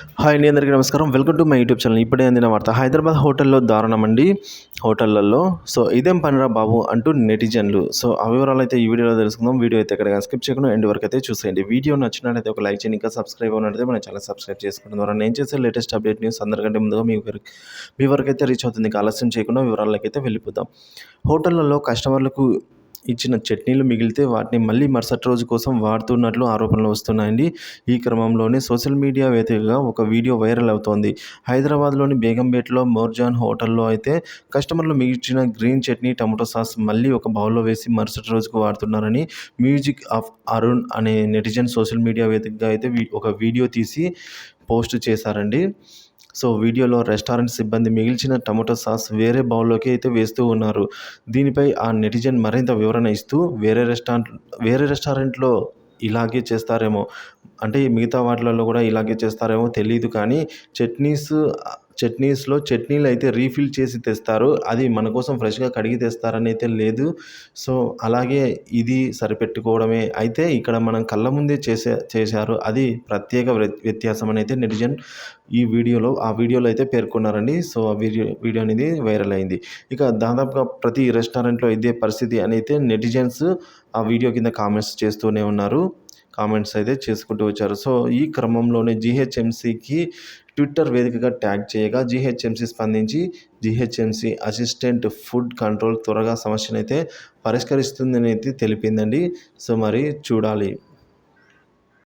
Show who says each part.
Speaker 1: Hi అండి అందరికీ నమస్కారం. Welcome to my YouTube channel. ఇప్పుడే అందిన వార్త హైదరాబాద్ హోటల్లో దారుణం అండి. హోటళ్ళలో సో ఇదేం పనిరా బాబు అంటూ నెటిజన్లు. సో ఆ వివరాలు అయితే ఈ వీడియోలో తెలుసుకుందాం. వీడియో అయితే ఎక్కడ స్కిప్ చేయకుండా ఎండ్ వరకు అయితే చూసేయండి. వీడియో నచ్చినట్లయితే ఒక లైక్ చేయండి. ఇంకా సబ్స్క్రైబ్ అవునట్లయితే మన ఛానల్ సబ్స్క్రైబ్ చేసుకోవడం ద్వారా నేను చేసే లేటెస్ట్ అప్డేట్ న్యూస్ అందరికంటే ముందుగా మీ వరకు మీ వరకు అయితే రీచ్ అవుతుంది. ఇంకా ఆలస్యం చేయకుండా వివరాలకైతే వెళ్ళిపోతాం హోటళ్ళల్లో హోటళ్ళలో కస్టమర్లకు ఇచ్చిన చట్నీలు మిగిలితే వాటిని మళ్ళీ మరుసటి రోజు కోసం వాడుతున్నట్లు ఆరోపణలు వస్తున్నాయండి. ఈ క్రమంలోనే సోషల్ మీడియా వేదికగా ఒక వీడియో వైరల్ అవుతోంది. హైదరాబాద్లోని బేగంపేటలో మోర్జాన్ హోటల్లో అయితే కస్టమర్లు మిగిల్చిన గ్రీన్ చట్నీ టమాటో సాస్ మళ్ళీ ఒక బౌల్లో వేసి మరుసటి రోజుకు వాడుతున్నారని మ్యూజిక్ ఆఫ్ అరుణ్ అనే నెటిజన్ సోషల్ మీడియా వేదికగా అయితే ఒక వీడియో తీసి పోస్ట్ చేశారండి. సో వీడియోలో రెస్టారెంట్ సిబ్బంది మిగిల్చిన టమాటో సాస్ వేరే బౌల్లోకి అయితే వేస్తూ ఉన్నారు. దీనిపై ఆ నెటిజన్ మరింత వివరణ ఇస్తూ వేరే రెస్టారెంట్ వేరే రెస్టారెంట్లో ఇలాగే చేస్తారేమో. అంటే మిగతా వాటిలలో కూడా ఇలాగే చేస్తారేమో తెలియదు కానీ చట్నీస్ చట్నీస్లో చట్నీలు అయితే రీఫిల్ చేసి తెస్తారు. అది మన కోసం ఫ్రెష్గా కడిగి తెస్తారని అయితే లేదు. సో అలాగే ఇది సరిపెట్టుకోవడమే. అయితే ఇక్కడ మనం కళ్ళ ముందే చేసే చేశారు. అది ప్రత్యేక వ్య- వ్యత్యాసం అని అయితే నెటిజన్ ఈ వీడియోలో ఆ వీడియోలో అయితే పేర్కొన్నారండి. సో ఆ వీడియో వీడియో అనేది వైరల్ అయింది. ఇక దాదాపుగా ప్రతి రెస్టారెంట్లో ఇదే పరిస్థితి అని అయితే నెటిజన్స్ ఆ వీడియో కింద కామెంట్స్ చేస్తూనే ఉన్నారు. కామెంట్స్ అయితే చేసుకుంటూ వచ్చారు. సో ఈ క్రమంలోనే జీహెచ్ఎంసీకి ట్విట్టర్ వేదికగా ట్యాగ్ చేయగా జిహెచ్ఎంసి స్పందించి జిహెచ్ఎంసీ అసిస్టెంట్ ఫుడ్ కంట్రోల్ త్వరగా సమస్యనైతే పరిష్కరిస్తుందని అయితే తెలిపిందండి. సో మరి చూడాలి.